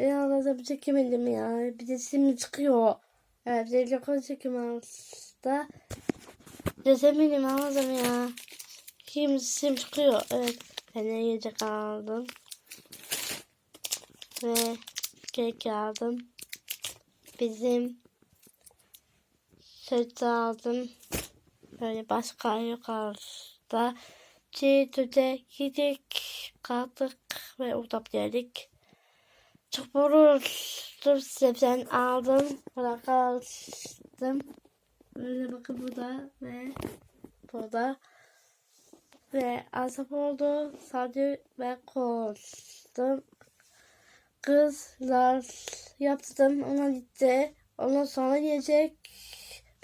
Ya Allah'ım çekemedim ya. Bir de sim çıkıyor. Evet reklam çekim da. Çekemedim Allah'ım ya. Kim sim çıkıyor. Evet. Ben de yiyecek aldım. Ve kek aldım. Bizim süt aldım. Böyle başka yukarıda. Çiğdü'de gittik. Kaldık ve uzağa geldik. Çok boruldum sebzen aldım. Bırakaldım. Böyle bakın burada ve burada. Ve azap oldu. Sadece ve koştum. Kızlar yaptım. Ona gitti. Ondan sonra yiyecek.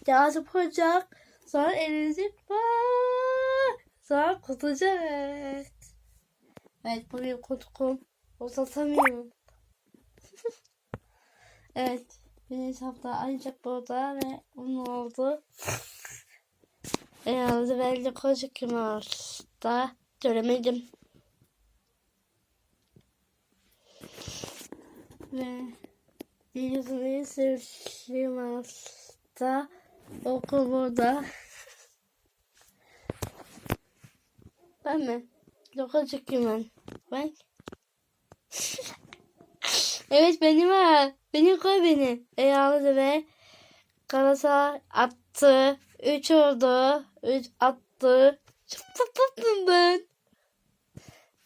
Bir de azap olacak. Sonra elecek var. Sonra kutacak. Evet buraya kutkum. Uzatamıyorum. Evet. Bir hesapta ancak burada ve onun oldu. Herhalde belli koca da göremedim. Ve yüzünü sürüşlüğüm hasta. Okul burada. Ben mi? Koca ben. Ben. Evet benim ha. Beni koy beni. Eyvallah ve Galatasaray attı. 3 oldu. 3 attı. Tatlıyım ben.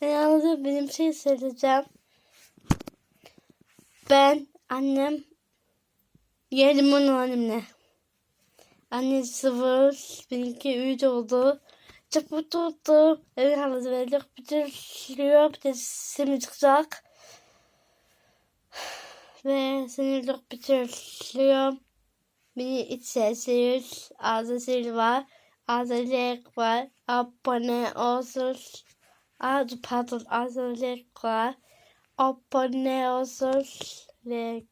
Eyvallah benim şey söyleyeceğim. Ben annem yedim onu annemle. Anne sıfır. Benimki 3 oldu. Oldum. Evet halde böyle bitiriyor. Bir de seni çıkacak. Ve sinirlik bitiriyor. Beni iç sesiz. Ağzı sil var. Ağzı lek var. Abone olsun. Ağzı pardon. Ağzı lek var. Abone olsun. Lek.